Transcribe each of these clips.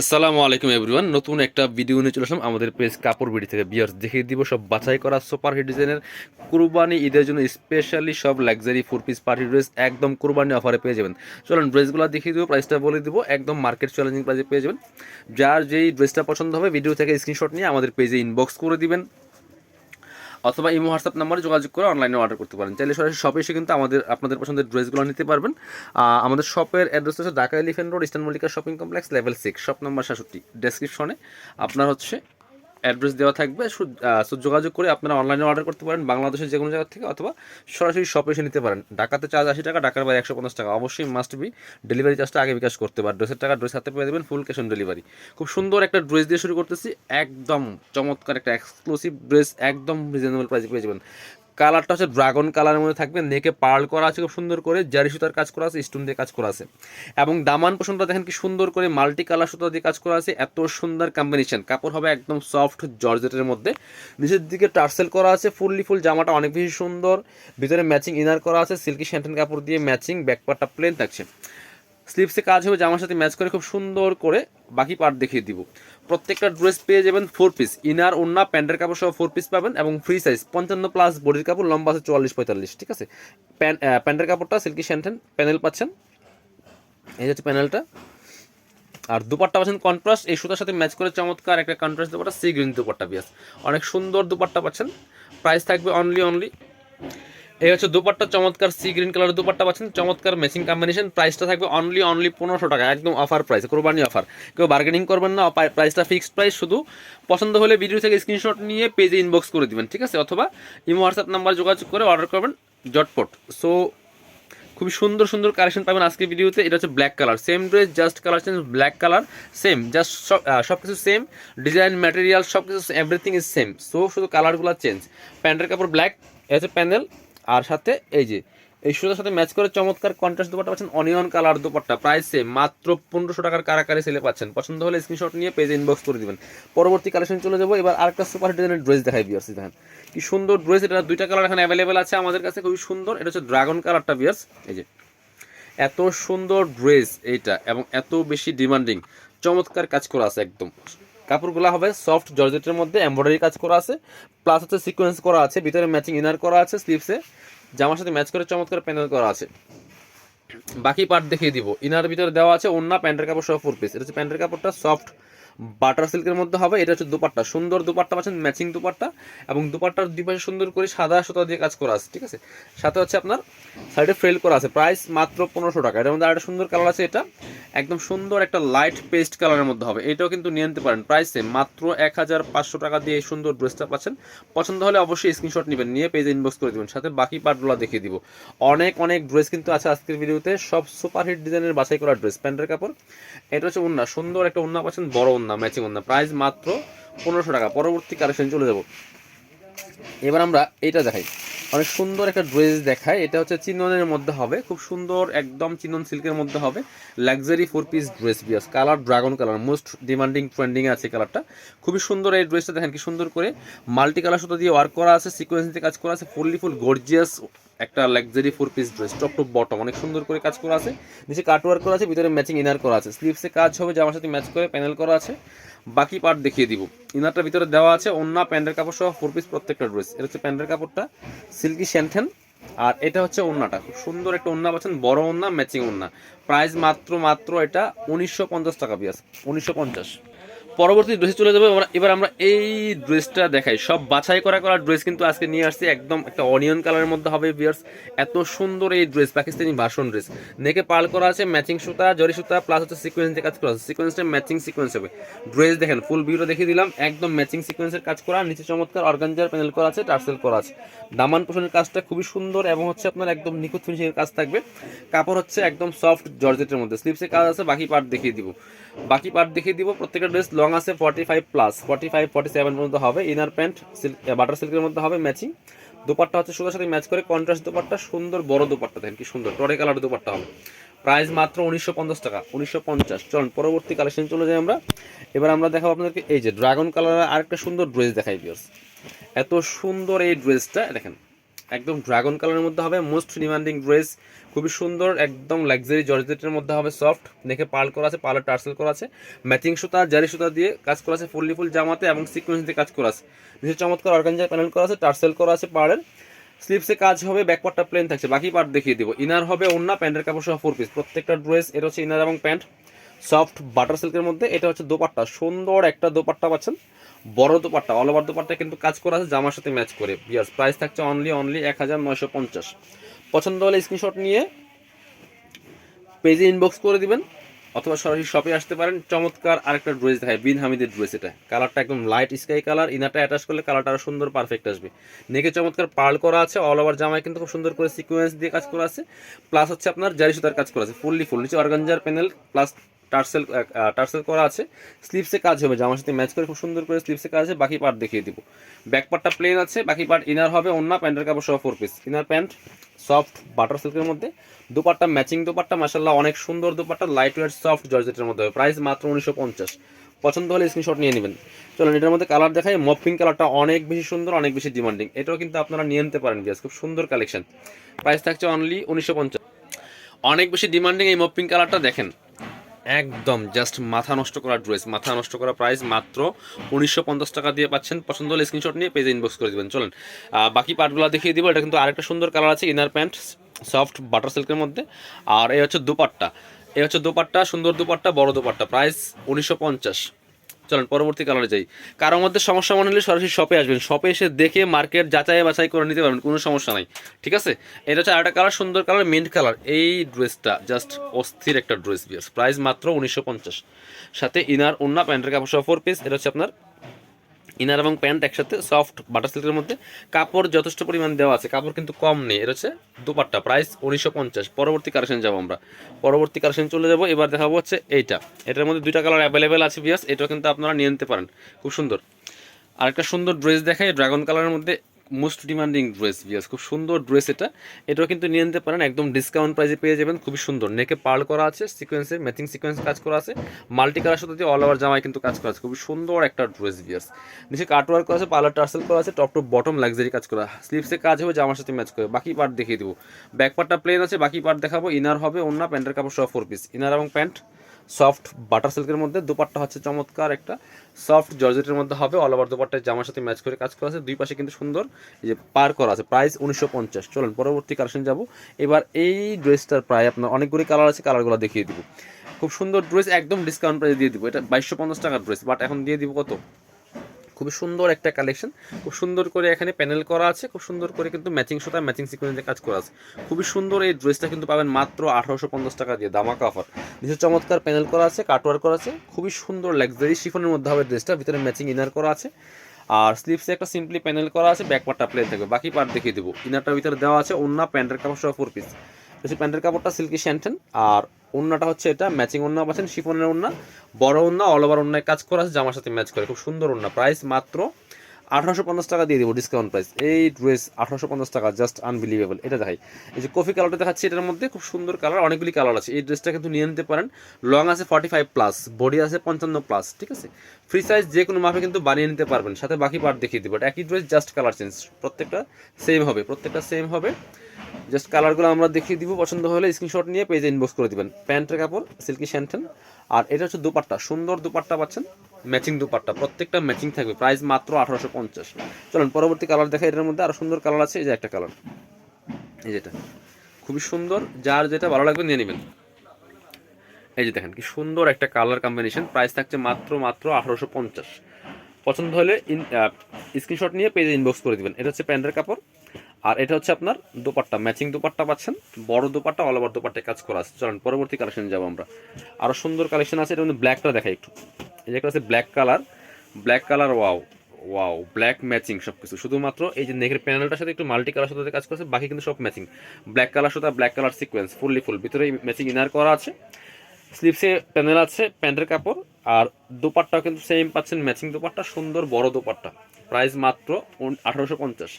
আসসালামু আলাইকুম এভরিওয়ান। নতুন একটা ভিডিও নিয়ে চলে আসলাম আমাদের পেজ কাপড় বিড়ি থেকে। বিয়ার্স দেখিয়ে দিব সব বাছাই করা সুপার হিট ডিজাইনের কুরবানি ঈদের জন্য স্পেশালি সব luxury four piece party dress একদম কুরবানি অফারে পেয়ে যাবেন। চলুন ড্রেসগুলো দেখিয়ে দিব প্রাইসটা বলে দিব, একদম মার্কেট চ্যালেঞ্জিং প্রাইসে পেয়ে যাবেন। যার যেই ড্রেসটা পছন্দ হবে ভিডিও থেকে স্ক্রিনশট নিয়ে আমাদের পেজে ইনবক্স করে দিবেন। অথবা ইমো, হোয়াটসঅ্যাপ নাম্বারে যোগাযোগ করে অনলাইনে অর্ডার করতে পারেন। চাইলে সরাসরি শপে এসে কিন্তু আমাদের, আপনাদের পছন্দের ড্রেসগুলো নিতে পারবেন। আমাদের শপের অ্যাড্রেস হচ্ছে Dhaka elephant road, eastern Mallika shopping complex level six shop number সাতষট্টি। ডেসক্রিপশনে আপনার হচ্ছে অ্যাড্রেস দেওয়া থাকবে। সু- যোগাযোগ করে আপনারা অনলাইনে অর্ডার করতে পারেন, বাংলাদেশের যে কোনো জায়গা থেকে অথবা সরাসরি শপে এসে নিতে পারেন। ডাকাতে চার্জ আশি টাকা, ডাকার বাইরে একশো পঞ্চাশ টাকা। অবশ্যই মাস্ট বি ডেলিভারি চার্জটা আগে বিকাশ করতে পারেন ড্রেসের টাকা ড্রেস হাতে পেয়ে দেবেন ফুল ক্যাশ অন ডেলিভারি খুব সুন্দর একটা ড্রেস দিয়ে শুরু করতেছি। একদম চমৎকার একটা এক্সক্লুসিভ ড্রেস একদম রিজনেবল প্রাইসে পেয়ে যাবেন। কালারটা হচ্ছে ড্রাগন কালারের মধ্যে থাকবে নেকে পার্ল করা আছে খুব সুন্দর করে জারি সুতার কাজ করা আছে স্টোন দিয়ে কাজ করা আছে। এবং দামান পোষণটা দেখেন কি সুন্দর করে মাল্টি কালার সুতা দিয়ে কাজ করা আছে, এত সুন্দর কম্বিনেশন কাপড় হবে একদম সফট জর্জেটের মধ্যে। নিচের দিকে টার্সেল করা আছে ফুললি ফুল জামাটা অনেক বেশি সুন্দর। ভিতরে ম্যাচিং ইনার করা আছে সিল্কি শ্যান্টেন কাপড় দিয়ে ম্যাচিং ব্যাকপার্টটা প্লেন থাকছে। স্লিপসে কাজ হবে, জামার সাথে ম্যাচ করে খুব সুন্দর করে বাকি পার্ট দেখিয়ে দিব। প্রত্যেকটা ড্রেস পেয়ে যাবেন ফোর পিস ইনার ওনা প্যান্টের কাপড় সহ ফোর পিস পাবেন এবং ফ্রি সাইজ পঞ্চান্ন প্লাস বডির কাপড় লম্বা আছে চুয়াল্লিশ পঁয়তাল্লিশ ঠিক আছে? প্যান আহ, প্যান্টের কাপড়টা সিল্কি শ্যান্টেন প্যানেল পাচ্ছেন। এই হচ্ছে প্যানেলটা আর দুপাট্টা পাচ্ছেন কন্ট্রাস্ট এই সুতার সাথে ম্যাচ করে চমৎকার একটা contrast dupatta sea green dupatta বিয়াস। অনেক সুন্দর দুপাট্টা পাচ্ছেন। প্রাইস থাকবে অনলি অনলি এই হচ্ছে দুপাট্টা চমৎকার সি গ্রিন কালারের দুপাট্টা পাচ্ছেন। চমৎকার ম্যাচিং কম্বিনেশন প্রাইসটা থাকবে অনলি অনলি পনেরোশো টাকা, একদম অফার প্রাইস কোরবানি অফার কেউ বার্গেনিং করবেন না প্রাইসটা ফিক্সড প্রাইস শুধু পছন্দ হলে ভিডিও থেকে স্ক্রিনশট নিয়ে পেজে ইনবক্স করে দিবেন, ঠিক আছে? অথবা ইমো হোয়াটসঅ্যাপ নাম্বার যোগাযোগ করে অর্ডার করবেন, জটপট। সো খুবই সুন্দর সুন্দর কালেকশন পাবেন আজকে ভিডিওতে এটা হচ্ছে black colour same dress just colour change black colour same just সব কিছু সেম ডিজাইন ম্যাটেরিয়াল সব কিছু এভরিথিং ইজ সেম সো শুধু কালারগুলো চেঞ্জ প্যান্টের কাপড় ব্ল্যাক এটা হচ্ছে প্যানেল আর সাথে এই যে, এই সুতার সাথে ম্যাচ করে চমৎকার কন্ট্রাস্ট দুপাট্টা পাচ্ছেন অনিয়ন কালার দুপাট্টা প্রাইস মাত্র পনেরোশো টাকার কারাকারি সেলে পাচ্ছেন। পছন্দ হলে স্ক্রিনশট নিয়ে পেজে ইনবক্স করে দিবেন। পরবর্তী কালেকশন চলে যাব, এবার আরেকটা সুপার ডিজাইনের ড্রেস দেখাই বিয়ার্স দেখেন। কি সুন্দর ড্রেস এটা দুইটা কালার এখানে অ্যাভেলেবেল আছে আমাদের কাছে, খুবই সুন্দর। এটা হচ্ছে ড্রাগন কালারটা বিয়ার্স এই যে। এত সুন্দর ড্রেস এইটা এবং এত বেশি ডিমান্ডিং চমৎকার কাজ করা আছে একদম। কাপড়গুলো হবে সফট জর্জেটের মধ্যে এমব্রয়ডারি কাজ করা আছে প্লাস হচ্ছে সিকোয়েন্স করা আছে, ভিতরে ম্যাচিং ইনার করা আছে স্লিপসে জামার সাথে ম্যাচ করে চমৎকার প্যানেল করা আছে। বাকি পার্ট দেখিয়ে দিব। ইনার ভিতরে দেওয়া আছে অন্য প্যান্টের কাপড় সহ ফোর পিস এটা হচ্ছে প্যান্টের কাপড়টা সফট বাটার সিল্কের মধ্যে হবে, এটা হচ্ছে দুপাট্টা। সুন্দর দুপাট্টা পাচ্ছেন ম্যাচিং দুপাট্টা এবং দুপাট্টার দুই পাশে সুন্দর করে সাদা সুতা দিয়ে কাজ করা আছে, ঠিক আছে? সাথে হচ্ছে আপনার সাইডে ফ্রেল করা আছে প্রাইস মাত্র পনেরোশো টাকা। এটার মধ্যে আরেকটা সুন্দর কালার আছে এটা, একদম সুন্দর একটা লাইট পেস্ট কালারের মধ্যে হবে। এটাও কিন্তু নিয়ে নিতে পারেন প্রাইসে মাত্র এক হাজার পাঁচশো টাকা দিয়ে এই সুন্দর ড্রেসটা পাচ্ছেন। পছন্দ হলে অবশ্যই স্ক্রিনশট নেবেন, নিয়ে পেজে ইনবক্স করে দেবেন। সাথে বাকি পার্টগুলো দেখিয়ে দিব। অনেক অনেক ড্রেস কিন্তু আছে আজকের ভিডিওতে সব সুপারহিট ডিজাইনের বাছাই করা ড্রেস প্যান্টের কাপড়। এটা হচ্ছে উন্না, সুন্দর একটা উন্না পাচ্ছেন, বড় ম্যাচিং উন্না প্রাইস মাত্র পনেরোশো টাকা। পরবর্তী কালেকশন চলে যাব। এবার আমরা এটা দেখাই। অনেক সুন্দর একটা ড্রেস দেখায়। এটা হচ্ছে চিননের মধ্যে হবে। খুব সুন্দর একদম চিনন সিল্কের মধ্যে হবে। লাক্সারি ফোর পিস ড্রেস বিয়াস। Colour dragon colour most demanding trending আছে কালারটা খুবই সুন্দর এই ড্রেসটা দেখেন কি সুন্দর করে মাল্টি কালার সুতো দিয়ে ওয়ার্ক করা আছে। সিকোয়েন্স দিয়ে কাজ করা আছে। ফুললি ফুল গর্জিয়াস একটা luxury four piece dress top top bottom অনেক সুন্দর করে কাজ করা আছে। নিচে কাট ওয়ার্ক করা আছে, ভিতরে ম্যাচিং ইনার করা আছে। স্লিভসে কাজ হবে জামার সাথে ম্যাচ করে প্যানেল করা আছে। বাকি পার্ট দেখিয়ে দিব। ইনারটার ভিতরে দেওয়া আছে অন্য প্যান্টের কাপড় সহ ফোর পিস প্রত্যেকটা ড্রেস এটা হচ্ছে প্যান্টের কাপড়টা সিল্কি শ্যান্থেন আর এটা হচ্ছে ওন্নাটা। খুব সুন্দর একটা ওন্না পাচ্ছেন, বড় ওন্না ম্যাচিং ওন্না। প্রাইস মাত্র মাত্র এটা উনিশশো পঞ্চাশ টাকা পিয়াস উনিশশো পঞ্চাশ। পরবর্তী ড্রেসে চলে যাব। এবার আমরা এই ড্রেসটা দেখাই। সব বাছাই করা করা ড্রেস কিন্তু আজকে নিয়ে আসছি। একদম একটা অনিয়ন কালারের মধ্যে হবে বিয়ার্স এত সুন্দর এই ড্রেস, পাকিস্তানি ভাষণ ড্রেস। নেকে পাল করা আছে ম্যাচিং সুতা, জরি সুতা প্লাস হচ্ছে সিকোয়েন্স দিয়ে কাজ করা আছে। সিকোয়েন্সটা ম্যাচিং সিকোয়েন্স হবে। ড্রেস দেখেন ফুল ভিউটা দেখিয়ে দিলাম। একদম ম্যাচিং সিকোয়েন্সের কাজ করা। নিচে চমৎকার অর্গানজার প্যানেল করা আছে টার্সেল করা আছে। দামান পোষণের কাজটা খুবই সুন্দর এবং হচ্ছে আপনার একদম নিখুঁত ফিনিশিং কাজ থাকবে। কাপড় হচ্ছে একদম সফট জর্জেটের মধ্যে। স্লিপসে কাজ আছে, বাকি পার্ট দেখিয়ে দিব। বাকি পার্ট দেখিয়ে দিব। প্রত্যেকটা ড্রেস লং আছে forty five plus forty five forty seven পর্যন্ত হবে ইনার প্যান্ট সিল্ক বাটার সিল্কের মধ্যে হবে ম্যাচিং দুপাট্টা হচ্ছে সুতার সাথে ম্যাচ করে কন্ট্রাস্ট দুপাট্টা, সুন্দর বড় দুপাট্টা, দেখেন কি সুন্দর টরে কালার দুপাট্টা হবে। প্রাইস মাত্র উনিশশো পঞ্চাশ টাকা, উনিশশো পঞ্চাশ। চলুন, পরবর্তী কালেকশন চলে যাই আমরা। এবার আমরা দেখাবো আপনাদেরকে এই যে ড্রাগন কালারের আরেকটা সুন্দর ড্রেস দেখাই বিয়ার্স এত সুন্দর এই ড্রেসটা দেখেন একদম ড্রাগন কালারের মধ্যে হবে, মোস্ট ডিমান্ডিং ড্রেস। খুবই সুন্দর, একদম লাক্সারি জর্জেটের মধ্যে হবে, সফট। দেখে পাল করা আছে পালের টার্সেল করা আছে। ম্যাচিং সুতা, জারি সুতা দিয়ে কাজ করা আছে, ফুললি ফুল জামাতে এবং সিকোয়েন্স দিয়ে কাজ করা আছে। নিচে চমৎকার অর্গানজার প্যানেল করা আছে, টার্সেল করা আছে পাড়ের স্লিপসে কাজ হবে ব্যাকপার্টটা প্লেন থাকছে। বাকি পার্ট দেখিয়ে দিব। ইনার হবে অন্য প্যান্টের কাপড় সহ ফোর পিস প্রত্যেকটা ড্রেস এটা হচ্ছে ইনার এবং প্যান্ট সফট বাটার সিল্কের মধ্যে, এটা হচ্ছে দোপাট্টা। সুন্দর একটা দোপাট্টা পাচ্ছেন। বড় দোপাট্টা অল ওভার দোপাট্টা কিন্তু কাজ করা আছে, জামার সাথে ম্যাচ করে। বিয়াস প্রাইস থাকছে অনলি অনলি এক হাজার নয়শো পঞ্চাশ। পছন্দ হলে স্ক্রিনশট নিয়ে পেজে ইনবক্স করে দিবেন, অথবা সরাসরি শপে আসতে পারেন। চমৎকার আরেকটা ড্রেস দেখায়, বিন হামিদের ড্রেস এটা। কালারটা একদম লাইট স্কাই কালার ইনারটা অ্যাটাচ করলে কালারটা আরও সুন্দর পারফেক্ট আসবে। নেকে চমৎকার পার্ল করা আছে অল ওভার জামায় কিন্তু খুব সুন্দর করে সিকোয়েন্স দিয়ে কাজ করা আছে। প্লাস হচ্ছে আপনার জারি সুতার কাজ করা আছে ফুললি ফুল নিচে organza panel plus tassel tassel করা আছে। স্লিপসে কাজ হবে, জামার সাথে ম্যাচ করে খুব সুন্দর করে স্লিপসে কাজ আছে, বাকি পার্ট দেখিয়ে দিব। ব্যাক পার্টটা প্লেন আছে, বাকি পার্ট ইনার হবে অন্য প্যান্টের কাপড় সহ four piece inner pant soft butter সিল্কের মধ্যে। দুপাট্টা ম্যাচিং দুপাট্টা মাসাল্লাহ অনেক সুন্দর দুপাট্টা লাইট ওয়েট সফট জর্জেটের মধ্যে প্রাইস মাত্র উনিশশো পঞ্চাশ। পছন্দ হলে স্ক্রিনশট নিয়ে নেবেন। চলুন, এটার মধ্যে কালার দেখাই। মপ কালারটা অনেক বেশি সুন্দর, অনেক বেশি ডিমান্ডিং এটাও কিন্তু আপনারা নিয়ে নিতে পারেন বিয়াস খুব সুন্দর কালেকশন প্রাইস থাকছে অনলি উনিশশো পঞ্চাশ। অনেক বেশি ডিমান্ডিং এই মপ কালারটা দেখেন। একদম জাস্ট মাথা নষ্ট করা ড্রেস মাথা নষ্ট করা প্রাইস মাত্র উনিশশো পঞ্চাশ টাকা দিয়ে পাচ্ছেন। পছন্দ হলে স্ক্রিনশট নিয়ে পেজে ইনবক্স করে দেবেন। চলেন বাকি পার্টগুলো দেখিয়ে দিব। এটা কিন্তু আরেকটা সুন্দর কালার আছে ইনার প্যান্ট সফট বাটার সিল্কের মধ্যে। আর এই হচ্ছে দুপাট্টা। এই হচ্ছে দুপাট্টা, সুন্দর দুপাট্টা, বড় দুপাট্টা। প্রাইস উনিশশো পঞ্চাশ। চলেন, পরবর্তী কালারে যাই। কারও মধ্যে সমস্যা মনে হলে সরাসরি শপে আসবেন। শপে এসে দেখে মার্কেট যাচাই বাছাই করে নিতে পারবেন, কোনো সমস্যা নাই। ঠিক আছে? এটা হচ্ছে আরেকটা কালার সুন্দর কালার মিন্ট কালার এই ড্রেসটা জাস্ট অস্থির একটা ড্রেস বিয়ার্স। প্রাইস মাত্র উনিশশো পঞ্চাশ। সাথে ইনার ওন্না প্যান্টের কাপড় সহ ফোর পিস এটা হচ্ছে আপনার ইনার এবং প্যান্ট একসাথে সফট বাটার সিল্কের মধ্যে। কাপড় যথেষ্ট পরিমাণ দেওয়া আছে, কাপড় কিন্তু কম নেই। এর হচ্ছে দুপাট্টা, প্রাইস উনিশশো পঞ্চাশ। পরবর্তী কারেকশন যাব আমরা। পরবর্তী কারেকশন চলে যাব। এবার দেখাবো হচ্ছে এইটা। এটার মধ্যে দুইটা কালার অ্যাভেলেবেল আছে বিয়াস এটাও কিন্তু আপনারা নিয়ে নিতে পারেন। খুব সুন্দর। আরেকটা সুন্দর ড্রেস দেখায় ড্রাগন কালারের মধ্যে মোস্ট ডিমান্ডিং ড্রেস বিয়াস খুব সুন্দর ড্রেস এটা। এটাও কিন্তু নিয়ে নিতে পারেন, একদম ডিসকাউন্ট প্রাইসে পেয়ে যাবেন। খুবই সুন্দর। নেকে পার্ল করা আছে সিকোয়েন্সে ম্যাচিং সিকোয়েন্স কাজ করা আছে। মাল্টি কালার সাথে দিয়ে অল ওভার জামায় কিন্তু কাজ করা আছে। খুবই সুন্দর একটা ড্রেস বিয়াস নিচে কাট ওয়ার্ক করা আছে পার্লার টার্সেল করা আছে টপ টু বটম লাক্সারি কাজ করা। স্লিপসে কাজ হবে, জামার সাথে ম্যাচ করে। বাকি পার্ট দেখিয়ে দেবো। ব্যাক পার্টটা প্লেন আছে, বাকি পার্ট দেখাবো। ইনার হবে অন্য প্যান্টের কাপড় সহ ফোর পিস ইনার এবং প্যান্ট সফট বাটার সিল্কের মধ্যে। দুপাট্টা হচ্ছে চমৎকার একটা সফট জর্জেটের মধ্যে হবে। অল ওভার দুপাট্টা জামার সাথে ম্যাচ করে কাজ করা আছে। দুই পাশে কিন্তু সুন্দর এই যে পার করা আছে। প্রাইস উনিশশো পঞ্চাশ। চলুন, পরবর্তী কালেকশন যাব। এবার এই ড্রেসটার প্রায় আপনার অনেকগুলি কালার আছে কালারগুলো দেখিয়ে দিব। খুব সুন্দর ড্রেস একদম ডিসকাউন্ট প্রাইসে দিয়ে দিব। এটা বাইশশো পঞ্চাশ টাকার ড্রেস বাট এখন দিয়ে দিব কত? খুবই সুন্দর একটা কালেকশন খুব সুন্দর করে এখানে প্যানেল করা আছে, খুব সুন্দর করে কিন্তু ম্যাচিং সুতা ম্যাচিং সিকোয়েন্সে কাজ করা আছে। খুবই সুন্দর এই ড্রেসটা কিন্তু পাবেন মাত্র আঠারোশো পঞ্চাশ টাকা দিয়ে দামাকা অফার নিচে চমৎকার প্যানেল করা আছে কাটওয়ার করা আছে, খুবই সুন্দর লাক্সারি শিফনের মধ্যে হবে ড্রেসটা ভিতরে ম্যাচিং ইনার করা আছে। আর স্লিপসে একটা সিম্পলি প্যানেল করা আছে ব্যাক পার্টটা প্লেন থাকবে, বাকি পার্ট দেখিয়ে দেবো। ইনারটার ভিতরে দেওয়া আছে অন্য প্যান্টের কাপড় সহ ফোর পিস প্যান্টের কাপড়টা সিল্কি শ্যান্টেন আর অন্যটা হচ্ছে এটা ম্যাচিং অন্য পাচ্ছেন, শিফনের অন্য বড় অন্য অল ওভার অন্যায় কাজ করা আছে, জামার সাথে ম্যাচ করে, খুব সুন্দর অন্য প্রাইস মাত্র আঠারোশো পঞ্চাশ টাকা দিয়ে দেবো ডিসকাউন্ট প্রাইস এই ড্রেস আঠারোশো পঞ্চাশ টাকা জাস্ট আনবিলিভেবল এটা দেখাই, এই যে কফি কালারটা দেখাচ্ছি, এটার মধ্যে খুব সুন্দর কালার অনেকগুলি কালার আছে, এই ড্রেসটা কিন্তু নিয়ে নিতে পারেন লং আছে ফর্টি ফাইভ প্লাস বডি আছে পঞ্চান্ন প্লাস ঠিক আছে ফ্রি সাইজ যে কোনো মাপে কিন্তু বানিয়ে নিতে পারবেন, সাথে বাকি পার্ট দেখিয়ে দেবো একই ড্রেস জাস্ট কালার চেঞ্জ প্রত্যেকটা সেম হবে, প্রত্যেকটা সেম হবে জাস্ট কালারগুলো আমরা দেখিয়ে দিব, পছন্দ হলে স্ক্রিনশট নিয়ে পেজে ইনবক্স করে দিবেন। প্যান্টের কাপড় সিল্কি শ্যান্টেন আর এটা হচ্ছে দুপাট্টা, সুন্দর দুপাট্টা পাচ্ছেন ম্যাচিং দুপাট্টা। প্রত্যেকটা ম্যাচিং থাকবে প্রাইস মাত্র আঠারোশো পঞ্চাশ। চলুন, পরবর্তী কালার দেখা এটার মধ্যে আরও সুন্দর কালার আছে, এই যে একটা কালার এই যেটা খুবই সুন্দর, যার যেটা ভালো লাগবে নিয়ে নেবেন। এই যে দেখেন, কি সুন্দর একটা কালার কম্বিনেশন প্রাইস থাকছে মাত্র মাত্র আঠারোশো পঞ্চাশ। পছন্দ হলে স্ক্রিনশট নিয়ে পেজে ইনবক্স করে দিবেন। এটা হচ্ছে প্যান্টের কাপড়। আর এটা হচ্ছে আপনার দোপাট্টা। ম্যাচিং দোপাট্টা পাচ্ছেন, বড় দোপাট্টা অল ওভার দোপাট্টায় কাজ করা আছে। চলেন, পরবর্তী কালেকশন যাব আমরা। আরও সুন্দর কালেকশন আছে, এটা মধ্যে ব্ল্যাকটা দেখাই একটু। এই যে আছে black colour black colour wow wow black matching সব কিছু শুধুমাত্র এই যে নেকের প্যানেলটার সাথে একটু মাল্টি কালার সাথে কাজ করছে, বাকি কিন্তু সব ম্যাচিং ব্ল্যাক কালার সাথে black colour sequence fully full ভিতরে ম্যাচিং ইনার করা আছে। স্লিপসে প্যানেল আছে প্যান্টের কাপড়, আর দোপাট্টাও কিন্তু সেম পাচ্ছেন ম্যাচিং দোপাট্টা, সুন্দর বড় দোপাট্টা। প্রাইস মাত্র আঠারোশো পঞ্চাশ।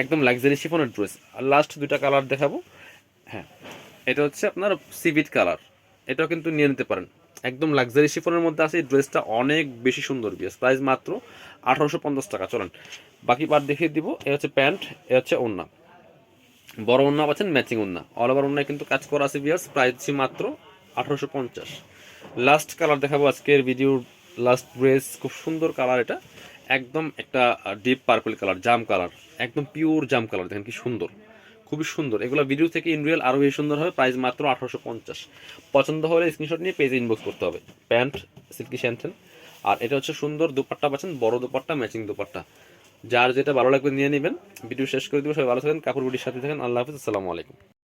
একদম লাক্সারি শিফনের ড্রেস আর লাস্ট দুইটা কালার দেখাবো। হ্যাঁ এটা হচ্ছে আপনার সিভিট কালার এটাও কিন্তু নিয়ে নিতে পারেন। একদম লাক্সারি শিফনের মধ্যে আছে। এই ড্রেসটা অনেক বেশি সুন্দর বিয়াস। প্রাইস মাত্র আঠারোশো পঞ্চাশ টাকা। চলেন, বাকি পার্ট দেখিয়ে দিব। এ হচ্ছে প্যান্ট, এ হচ্ছে ওড়না। বড় ওন্না পাচ্ছেন ম্যাচিং ওন্না অল ওভার ওন্নায় কিন্তু কাজ করা আছে বিয়ার্স প্রাইস মাত্র আঠারোশো পঞ্চাশ। লাস্ট কালার দেখাবো আজকের ভিডিওর লাস্ট ড্রেস খুব সুন্দর কালার এটা। একদম একটা ডিপ পার্পল কালার জাম কালার একদম পিওর জাম কালার দেখেন কি সুন্দর, খুবই সুন্দর। এগুলো ভিডিও থেকে ইন রিয়েল আরও বেশি সুন্দর হবে প্রাইস মাত্র আঠারোশো পঞ্চাশ। পছন্দ হলে স্ক্রিনশট নিয়ে পেজে ইনবক্স করতে হবে। প্যান্ট সিল্কি শ্যান্থেন আর এটা হচ্ছে সুন্দর দুপাট্টা পাচ্ছেন, বড় দুপাট্টা ম্যাচিং দুপাট্টা। যার যেটা ভালো লাগবে নিয়ে নেবেন। ভিডিও শেষ করে দেবো, সবাই ভালো থাকেন, কাপড় বুটির সাথে থাকেন, আল্লাহ হাফিজ, আসসালামু আলাইকুম।